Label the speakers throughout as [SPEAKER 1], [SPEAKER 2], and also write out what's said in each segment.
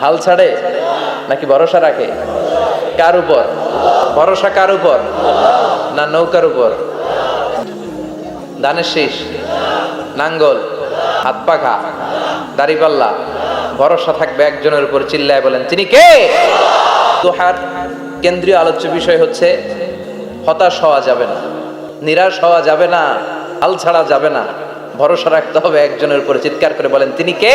[SPEAKER 1] হাল ছাড়ে নাকি ভরসা রাখে? কার উপর? ভরসা কার উপর? না নৌকার উপর? ধানের শীষ, নাঙ্গল, হাত পাখা, দাড়িপাল্লা, ভরসা থাকবে একজনের উপর, চিল্লায় বলেন, তিনি কে? তোহার কেন্দ্রীয় আলোচ্য বিষয় হচ্ছে, হতাশ হওয়া যাবে না, নিরাশ হওয়া যাবে না, হাল ছাড়া যাবে না, ভরসা রাখতে হবে একজনের উপরে, চিৎকার করে বলেন, তিনি কে?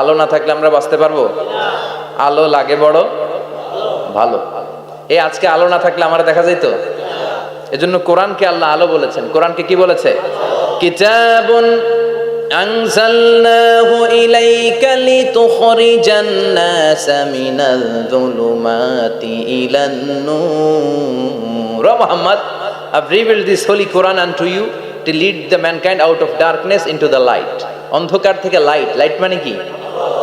[SPEAKER 1] আলো না থাকলে আমরা বাঁচতে পারবো আলো লাগে বড় ভালো এই আজকে আলো না থাকলে আমার দেখা যেত এজন্য কোরআনকে আল্লাহ আলো বলেছেন কোরআনকে কি বলেছে কিতাবুন أنزلناه إليك لتخرج الناس من الظلمات إلى النور Oh Muhammad, I've revealed this holy Quran unto you to lead the mankind out of darkness into the light. অন্ধকার থেকে লাইট লাইট মানে কি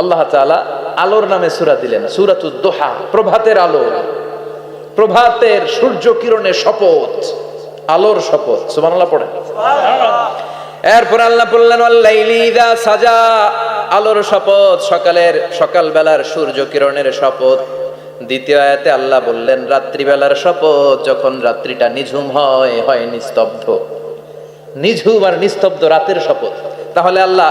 [SPEAKER 1] আল্লাহ তাআলা আলোর নামে সূরা দিলেন, সূরাতুদ দোহা, প্রভাতের আলো। প্রভাতের সূর্য কিরণের শপথ, আলোর শপথ। সুবহানাল্লাহ পড়ে এরপর আল্লাহ বললেন সাজা। আলোর শপথ, সকালের সকাল বেলার সূর্য কিরণের শপথ। দ্বিতীয় আয়াতে আল্লাহ বললেন, রাত্রিবেলার শপথ, যখন রাত্রিটা নিঝুম হয় হয় নিস্তব্ধ। নিঝুম আর নিস্তব্ধ রাতের শপথ। তাহলে আল্লাহ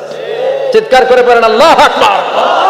[SPEAKER 1] চিৎকার করে পড়েন আল্লাহ আকবার।